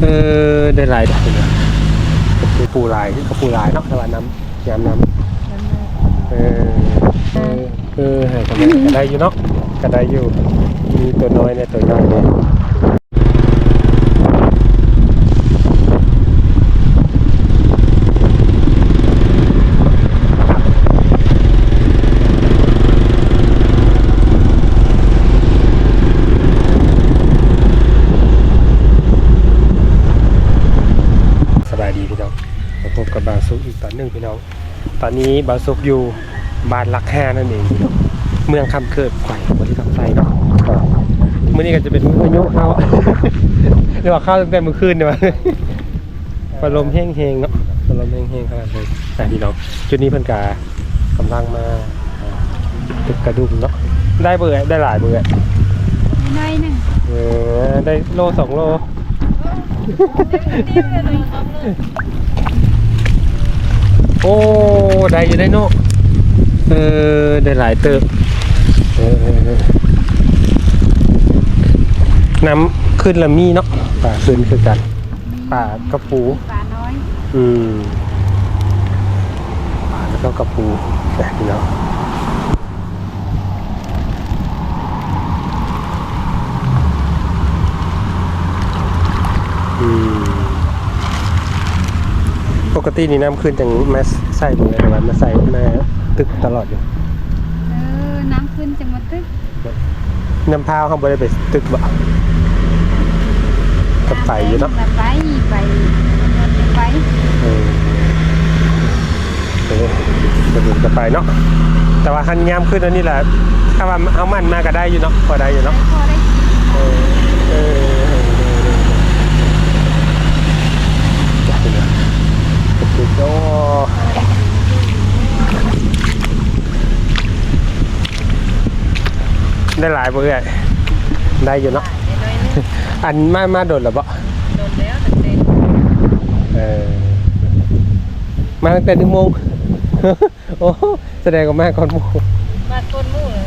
เออได้หลายดอกเลยคือปูลายก็ปูลายเนาะแต่ว่าน้ำยามน้ำเออเออเออให้กันก็ได้อยู่เนาะก็ได้อยู่มีตัวน้อยเนี่ยตัวน้อยเนี่ยสบายดีพี่น้องมาพบกับบาวซุกอีกตอนหนึ่งพี่น้อง ต อนนี้บาวซุกอยู่บ้านลักห้านั่นเองพี่น้องเมืองคำเกิดไข่บริษัทไฟเนาะมื่อนี้ก็จะเป็นมื้ออายุเข้าเรียกว่าเข้าตั้งแต่เมื่อคืนเนี่ยวะปลมแห้งๆเนาะปลมแห้งๆขนาดเลยแต่พี่น้องจุดนี้เพิ่นกากำลังมาอ่าตึกกระดุมเนาะได้เบื่อได้หลายเบื่อน้อยหนึ่งเออได้โลสองโล โอ้ได้อยู่ได้เนาะเออได้หลายเติบเออเออเออน้ำขึ้นละมีเนาะป่าขึ้นคือกันป่ากระปูปลาน้อยอืมป่าแล้วก็กระปูแบบนี้เนาะ กตินี่น้ำขึ้นจังมาใส่ตรงไหนแต่ว่ามาใส่มาตึกตลอดอยู่เออ น้ำขึ้นจังมาตึกน้ำพร้าวเขาบ่ได้ไปตึกบ่กับไปอยู่เนาะไปไปไปไปเออเออไปดูกับไปเนาะแต่ว่าคันยามขึ้นอันนี้แหละถ้าว่าเอามันมาก็ได้อยู่เนาะพอได้อยู่เนาะพอได้เออเออเออเออเออจับไปเลยโอ้โห ได้หลายเบื่อได้อยู่เนาะน้อยนึงอันมามาโดดหรอบ่โดนแล้วตั้งแต่เออมาตั้งแต่หนึ่งโมงโอ้แสดงว่ามาก่อนโมงมาก้นมู่เลย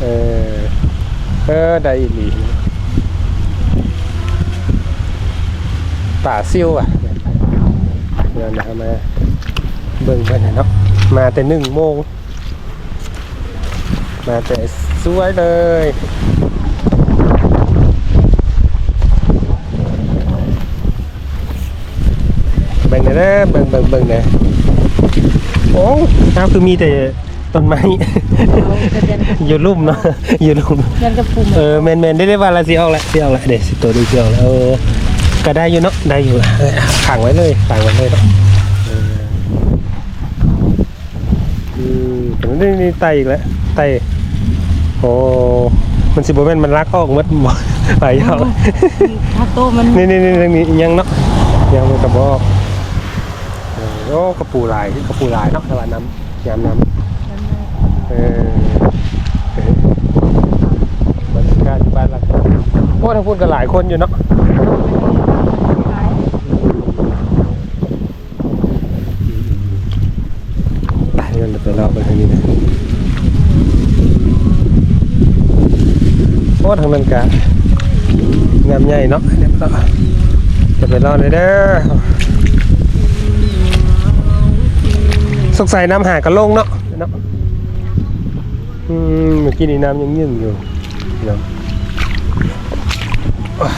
เออเออได้อีหลีป่าซิ่วอะเดี๋ยวนะมาเบิ่งไปหน่อยเนาะมาแต่หนึ่งโมงมาแต่ สวยเลย เบิ่งหน่อยเด้อเบิ่งเบิ่งเบิ่งหน่อยโอ้น้ำคือมีแต่ต้นไม้ อยู่ลุ่มเนาะอยู่ลุ่มยันกระปุมเออแมนแมนได้ได้ว่าละสิออกละสิออกละเดี๋ยวสิตัวดูสิออกละเออก็ได้อยู่เนาะได้อยู่เออขังไว้เลยขังไว้เลยเนาะเอออืมแต่มันนี่นี่ไตอีกแล้วไต โอ้มันสิบแม่นมันรักออกหมดบ่ไปยาวถ้าโตมันนี่นี่นี่นี่ยังเนาะยังมันกระบอกเออโอ้กระปูลายกระปูลายเนาะแต่ว่าน้ำยามน้ำเออเออบรรยากาศบ้านเราโอ้ทั้งพูดกันหลายคนอยู่เนาะไปเงินไปรอบไปทางนี้นะโอ้ ทางนั้นกะงามใหญ่เนาะเดี๋ยวเราจะไปรอเลยเด้อสงสัยน้ำหากระลงเนาะเนาะอืมเมื่อกี้นี่น้ำยังยืมอยู่น้ำโอ้ย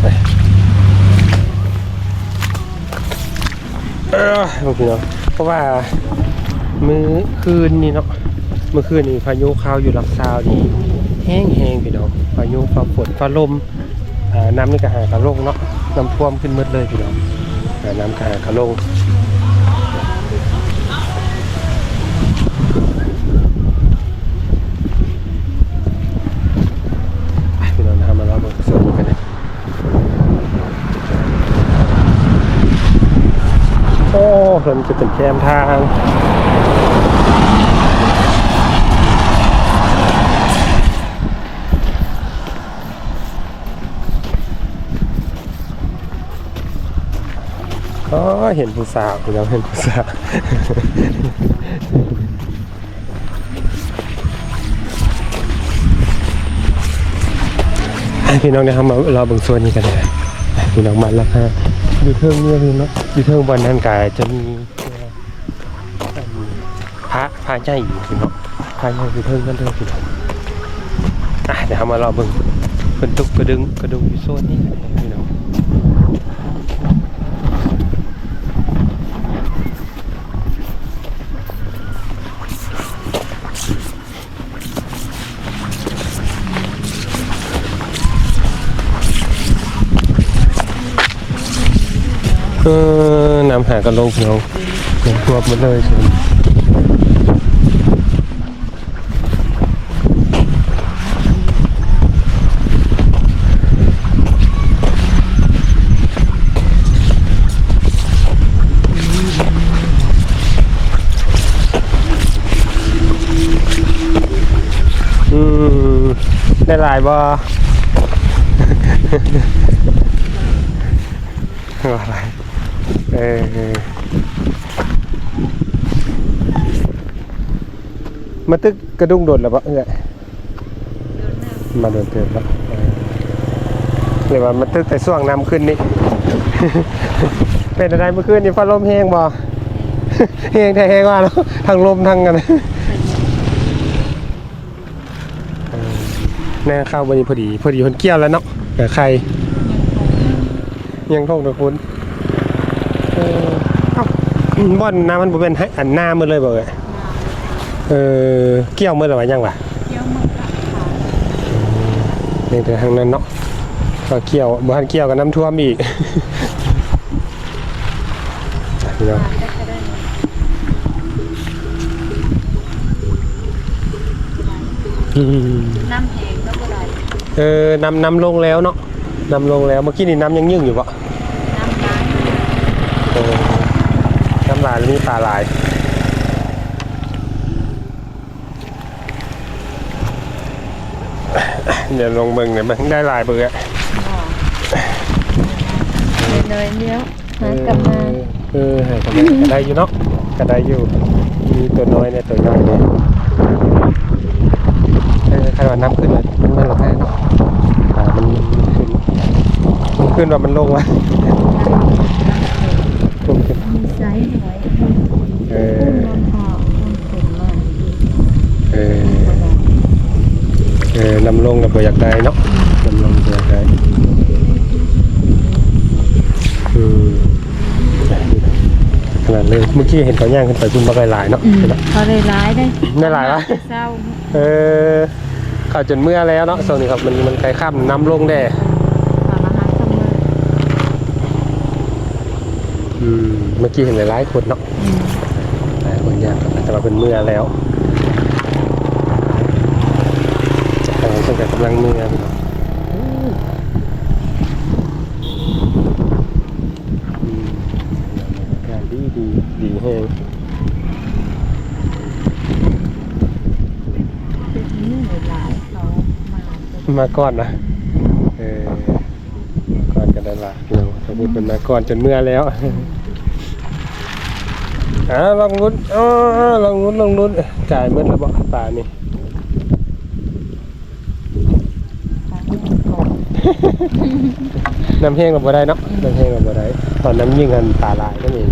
ไปเออโอเคเนาะเพราะว่ามื้อคืนนี่เนาะ เมื่อคืนนี่พายุเข้าอยู่หลักซาวนี่แห้งแห้งพี่น้องพายุฟ้าฝนฟ้าลมน้ำนี่ก็หายกระลงเนาะน้ำท่วมขึ้นหมดเลยพี่น้องน้ำก็หากระลงพี่น้องทำมาแล้วมันก็สนุกกันเลยโอ้มันจะเป็นแคมทาง ก็เห็นผู้สาวพี่น้องเห็นผู้สาวพี่น้องเนี่ยเขามารอบิ่งส่วนนี้กันเลยพี่น้องมาแล้วค่ะอยู่เทิงเนี่ยพี่น้องอยู่เทิงบนนั้นกายจะมีพระพระใหญ่อยู่พี่น้องพระใหญ่อยู่เทิงนั่นเทิงพี่น้องอะเดี๋ยวเขามารอบิ่งเป็นตุกกระดึงกระดุงอยู่โซนนี้ อออนำหากระโลกพี่น้องเห็นตัวหมดเลยใช่ไหมอืมได้หลายบ่อะไร เออมาตึกกระดุงโดดแล้วปะเอ้ยมาโดนเตือนแล้วเรียกว่ามาตึกแต่ช่วงน้ำขึ้นนี่ เป็นอะไรเมื่อคืนนี่ฟ้าลมแห้งบ่แห้งแท้แห้งว่าแล้วทางลมทางกันเออแน่เข้าวันนี้พอดี พอดีคนเกี่ยวแล้วเนาะกับใคร ยังท่องตะคุณ บ่อนน้ำมันบ่เป็นให้อันหน้ามือเลยบ่เอ้ยเออเกี่ยวมือหรือว่ายังวะเที่ยวมึงกับขานี่แต่ทางนั้นเนาะก็เกี่ยวบ่ทันเกี่ยวกับน้ำท่วมอีกพี่น้องได้ก็ได้อืมน้ำแห้งก็ได้เออนำนำลงแล้วเนาะนำลงแล้วเมื่อกี้นี่น้ำยังยิ่งอยู่ปะน้ำล้างเออน้ำ ลายแล้วมีปลาลายเดี๋ยวลงเบิ่งเนี่ยมันได้ลายเบื่อบ่เลยเลยเลี้ยวหากลับมาเออให้กลับมาก็ได้อยู่เนาะก็ได้อยู่ มีตัวน้อยเนี่ยตัวน้อยเนี่ยเออใครว่าน้ำขึ้นเลยมันไม่หรอกแค่เนาะอ่ามันมันขึ้นมันขึ้นว่ามันลงวะลงขึ้น มีไซส์ไว้ เอ ขึ้น อ บนหอบมันขึ้นมา เออ เออนำลงกับอยากได้เนาะนำลงกับอยากได้อืมขนาดเลยเมื่อกี้เห็นเขาย่างขึ้นไปคุณบักหลายๆเนาะอืมเห็นไหมเขาได้ร้ายได้ได้หลายวะเศร้าเออเข้าจนเมื่อแล้วเนาะโซนนี้ครับมันมันใกล้ข้ามน้ำลงแด่ขอละหาทำมาอืมเมื่อกี้เห็นหลายๆคนเนาะอืมหลายคนย่างครับแต่ว่าเป็นเมื่อแล้วกำลัง ตั้งแต่กำลังเมืองอืมงานดีดีดีแห้งเป็นนี่หลายเขามาก่อนนะเออก่อนกันได้ละพี่น้องถ้าเป็นมาก่อนจนเมื่อแล้วอ่าลองลุ้นอ๋อลองลุ้นลองลุ้นจ่ายเมื่อแล้วบอกป่านี่ ทางนี้ก่อ น้ำแห้งเราบ่ได้เนาะน้ำแห้งเราบ่ได้ตอนน้ำยิ่งกันตาลายนั่นเอง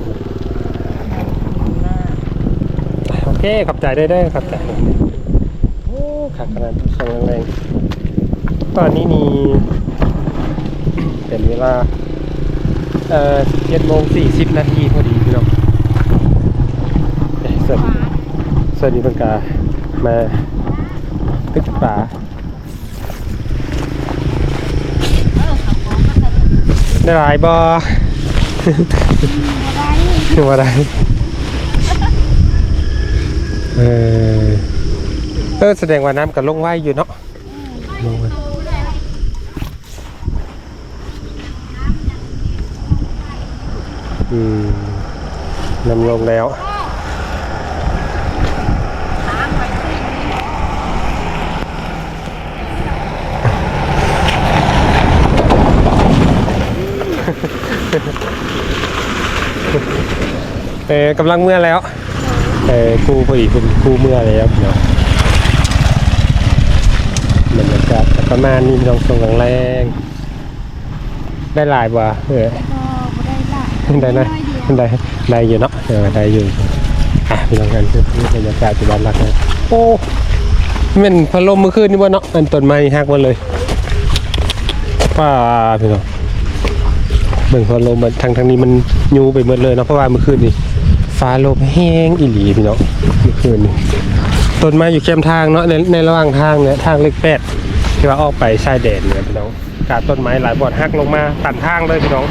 โอเคขับใจได้ได้ขับใจโอ้ขับขนาดส่งแรงๆตอนนี้นี่เป็นเวลาเอ่อ17โมง40นาทีพอดีพี่น้องสวัสดีสวัสดีเพิ่นกามาตึกป่า ได้หลายบ่ว่าได้เออเออแสดงว่าน้ำกับลงไว้อยู่เนาะลงไว้อืมนำลงแล้ว เออกำลังเมื่อแล้ว เออครูพอดีคุณครูเมื่อแล้วเนาะบรรยากาศประมาณนี้พี่น้องส่งแรงได้หลายบ่เออก็บ่ได้ละได้นะน้อยเดียวได้ได้อยู่เนาะเออได้อยู่อะพี่น้องกันคือนี่บรรยากาศที่บ้านรักนะโอ้แมันพัดลมเมื่อคืนนี่บ่เนาะอันต้นไม้หักหมาเลยป้าพี่น้องเบิ่งพัดลมมันทางทางนี้มันยูไปหมดเลยเนาะเพราะว่าเมื่อคืนนี้ ฟ้าลมแห้งอีหลีพี่น้องเมื่อคืนต้นไม้อยู่แคมทางเนาะในในระหว่างทางเนี่ยทางเล็กแปดที่ว่าออกไปชายแดนเนี่ยพี่น้องกาดต้นไม้หลายบอดหักลงมาตัดทางเลยพี่น้อง